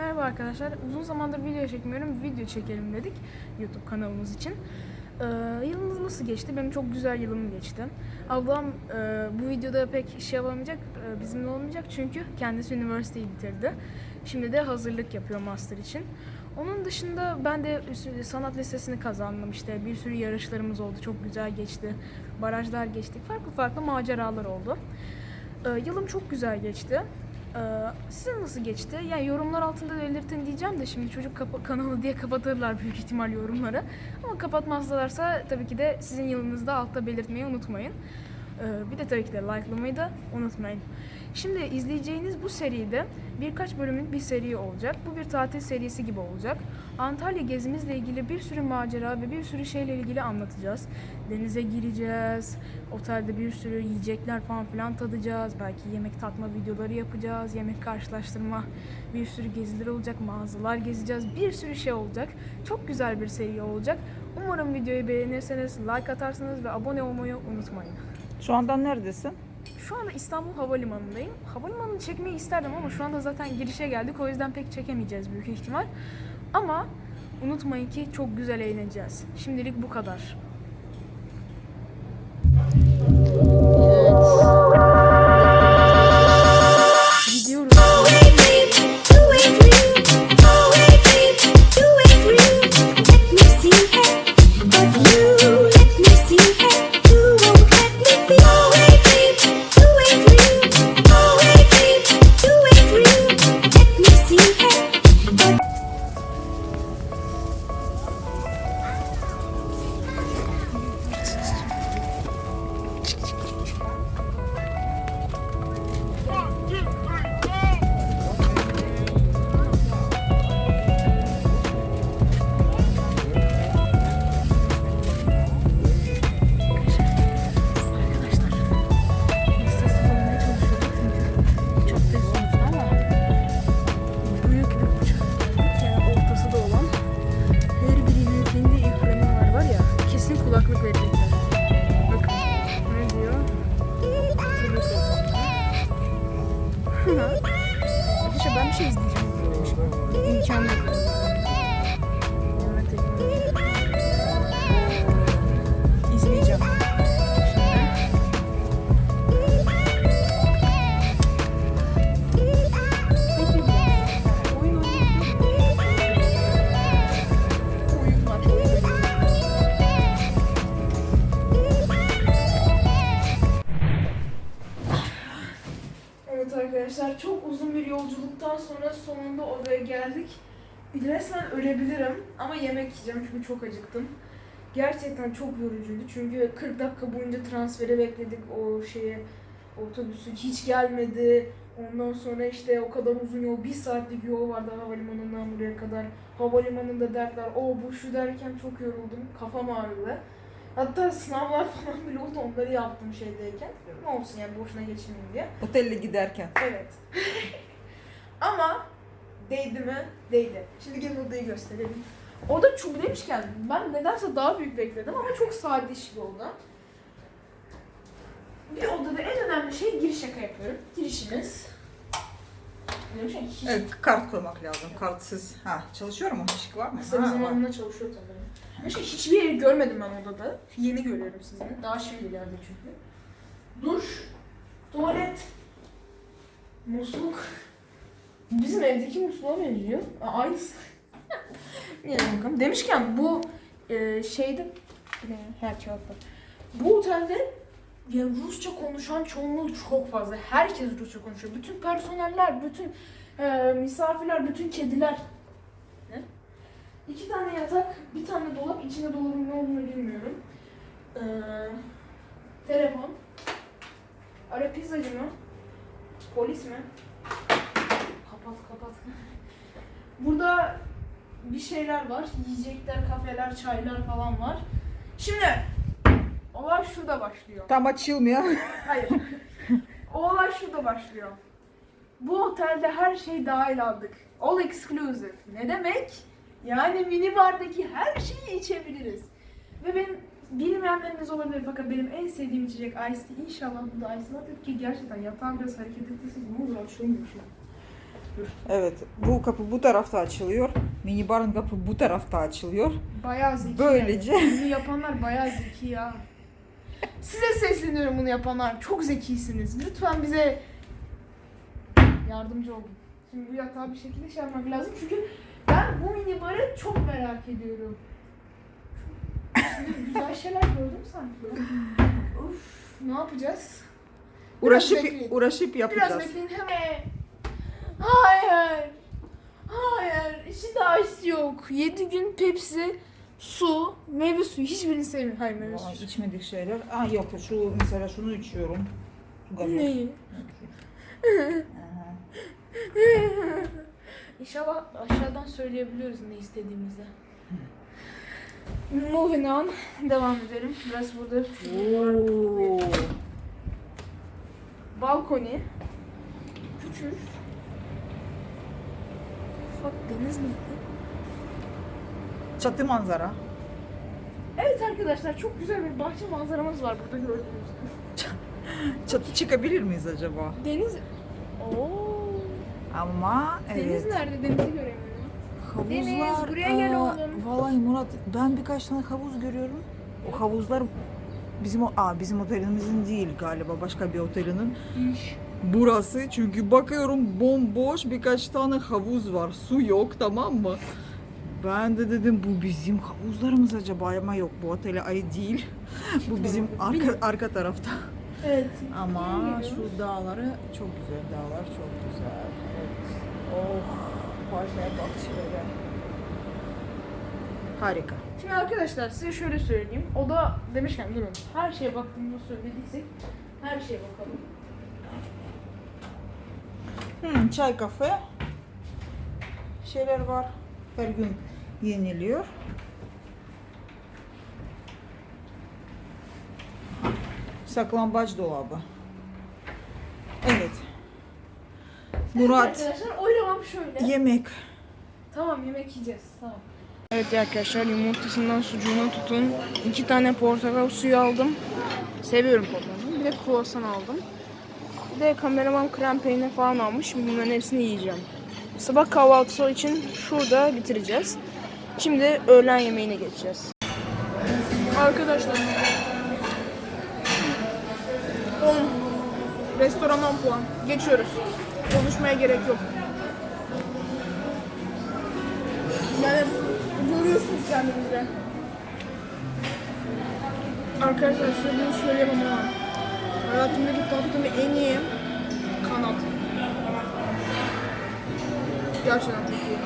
Merhaba arkadaşlar. Uzun zamandır video çekmiyorum. Video çekelim dedik YouTube kanalımız için. Ee, yılınız nasıl geçti? Benim çok güzel yılım geçti. Ablam e, bu videoda pek şey yapamayacak, e, bizimle olmayacak çünkü kendisi üniversiteyi bitirdi. Şimdi de hazırlık yapıyor master için. Onun dışında ben de sanat lisesini kazandım işte. Bir sürü yarışlarımız oldu. Çok güzel geçti. Barajlar geçtik. Farklı farklı maceralar oldu. Ee, yılım çok güzel geçti. Ee, sizin nasıl geçti? Yani yorumlar altında belirtin diyeceğim de şimdi çocuk kanalı diye kapatırlar büyük ihtimal yorumları. Ama kapatmazlarsa tabii ki de sizin yılınızda altta belirtmeyi unutmayın. Ee, bir de tabii ki de likelamayı da unutmayın. Şimdi izleyeceğiniz bu seride birkaç bölümlük bir seri olacak. Bu bir tatil serisi gibi olacak. Antalya gezimizle ilgili bir sürü macera ve bir sürü şeyle ilgili anlatacağız. Denize gireceğiz, otelde bir sürü yiyecekler falan filan tadacağız. Belki yemek tatma videoları yapacağız, yemek karşılaştırma, bir sürü geziler olacak, mağazalar gezeceğiz, bir sürü şey olacak. Çok güzel bir seri olacak. Umarım videoyu beğenirseniz like atarsınız ve abone olmayı unutmayın. Şu anda neredesin? Şu anda İstanbul Havalimanı'ndayım. Havalimanını çekmeyi isterdim ama şu anda zaten girişe geldik. O yüzden pek çekemeyeceğiz büyük ihtimal. Ama unutmayın ki çok güzel eğleneceğiz. Şimdilik bu kadar. Ben bir şey izleyeceğim. İmkanı yok. Sonra sonunda odaya geldik. Resmen ölebilirim ama yemek yiyeceğim çünkü çok acıktım. Gerçekten çok yorucuydu çünkü 40 dakika boyunca transferi bekledik o şeye otobüsü hiç gelmedi. Ondan sonra işte o kadar uzun yol, bir saatlik yol vardı havalimanından buraya kadar. Havalimanında dertler, o bu şu derken çok yoruldum, kafam ağrıdı. Hatta sınavlar falan bile oldu onları yaptım şeydeyken. Ne olsun yani boşuna geçirmeyeyim diye. Otelle giderken. Evet. Ama değdi mi? Değdi. Şimdi gelin odayı gösterelim. Oda çok demişken ben nedense daha büyük bekledim ama çok sade iş bir oda. Bir odada en önemli şey giriş şaka yapıyorum. Girişimiz. Hiç Evet, kart koymak lazım. Kartsız. Ha, çalışıyor mu? Işık var mı? kısa bir zamanında çalışıyor tabii. Demişken hiçbir yeri görmedim ben odada. Yeni görüyorum sizinle. Daha şimdi ileride çünkü. Duş, tuvalet, musluk. Bizim evdeki musluğa benziyor. Aa, Aynısı. Bilmiyorum bakalım. Demişken bu e, şeyde ne, her kağıtta. Bu otelde yani Rusça konuşan çoğunluğu çok fazla. Herkes Rusça konuşuyor. Bütün personeller, bütün e, misafirler, bütün kediler. Ne? İki tane yatak, bir tane dolap. İçinde dolabın ne olduğunu bilmiyorum. Ee, telefon. Ara pizzacı mı? Polis mi? Bir şeyler var. Yiyecekler, kafeler, çaylar falan var. Şimdi olay şurada başlıyor. Tam açılmıyor. Hayır. olay şurada başlıyor. Bu otelde her şey dahil aldık. All exclusive. Ne demek? Yani minibardaki her şeyi içebiliriz. Ve benim bilmeyenleriniz olabilir fakat benim en sevdiğim içecek Ice Tea. İnşallah bu da Ice Tea. ki gerçekten yatağa biraz hareket ettirsin. Ne olur açılmıyor şu an. Evet bu kapı bu tarafta açılıyor. Minibarın kapı bu tarafta açılıyor. Bayağı zeki. Böylece- yani. Bunu yapanlar bayağı zeki ya. Size sesleniyorum bunu yapanlar. Çok zekisiniz. Lütfen bize yardımcı olun. Şimdi bu yatağı bir şekilde şey yapmak lazım. Çünkü ben bu minibarı çok merak ediyorum. Şimdi güzel şeyler gördüm sanki. Of, ne yapacağız? Biraz Uğraşıp bekleyin. uğraşıp Biraz yapacağız. bekleyin hemen. Hayır. Hayır. İçinde ice yok. 7 gün Pepsi, su, meyve suyu. Hiçbirini sevmiyorum. Hayır meyve Vallahi suyu. içmedik şeyler. Aa yok şu mesela şunu içiyorum. Gazoz. Neyi? Aha. İnşallah aşağıdan söyleyebiliyoruz ne istediğimizi. Moving on. Devam edelim. Biraz burada Oo. balkoni. Küçük. Fuck deniz mi? Çatı manzara. Evet arkadaşlar çok güzel bir bahçe manzaramız var burada gördüğünüz gibi. Çatı çıkabilir miyiz acaba? Deniz... Oo. Ama Deniz evet. nerede? Denizi göremiyorum. Havuzlar. Deniz, buraya gel oğlum. Vallahi Murat ben birkaç tane havuz görüyorum. O havuzlar bizim o aa, bizim otelimizin değil galiba başka bir otelinin. İş. Burası çünkü bakıyorum bomboş birkaç tane havuz var. Su yok tamam mı? Ben de dedim bu bizim havuzlarımız acaba ama yok bu otele ait değil. bu bizim arka arka tarafta. Evet. Ama şu dağları çok güzel dağlar çok güzel. Evet. Oh parkaya bak şöyle. Harika. Şimdi arkadaşlar size şöyle söyleyeyim. O da demişken durun. Her şeye baktığımızı söylediysek her şeye bakalım. Hmm, çay kafe. Şeyler var. Her gün yeniliyor. Saklambaç dolabı. Evet. Murat Arkadaşlar oylamam şöyle. yemek. Tamam yemek yiyeceğiz. Tamam. Evet arkadaşlar yumurtasından sucuğuna tutun. iki tane portakal suyu aldım. Seviyorum portakalı. Bir de kruvasan aldım. Bir de kameraman krem peynir falan almış. Bunların hepsini yiyeceğim. Sabah kahvaltısı için şurada bitireceğiz. Şimdi öğlen yemeğine geçeceğiz. Arkadaşlar 10 Restoran 10 puan. Geçiyoruz. Konuşmaya gerek yok. Yani görüyorsunuz kendinize. Arkadaşlar bunu söyleyemem ama hayatımdaki tattığım en iyi kanat. Gerçekten çok iyi.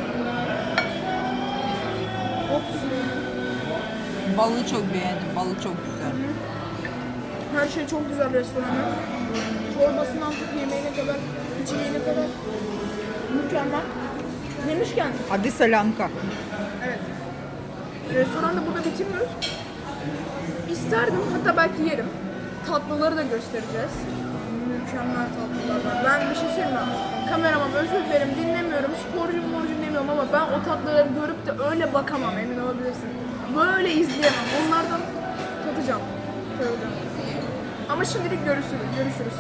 Balığı çok beğendim. Balık çok güzel. Her şey çok güzel restoranın. Çorbasından tut yemeğine kadar, içeceğine kadar mükemmel. Demişken Hadi Selanka. Evet. Restoranda burada bitirmiyoruz. İsterdim hatta belki yerim. Tatlıları da göstereceğiz. Mükemmel tatlılar. Ben bir şey söyleyeyim? Kameraman özür dilerim dinlemiyorum. Sporcu morcu dinlemiyorum ama ben o tatlıları görüp de öyle bakamam emin olabilirsin. Böyle izleyemem. Onlardan tatacağım. Tadacağım. Ama şimdilik görüşürüz. Görüşürüz.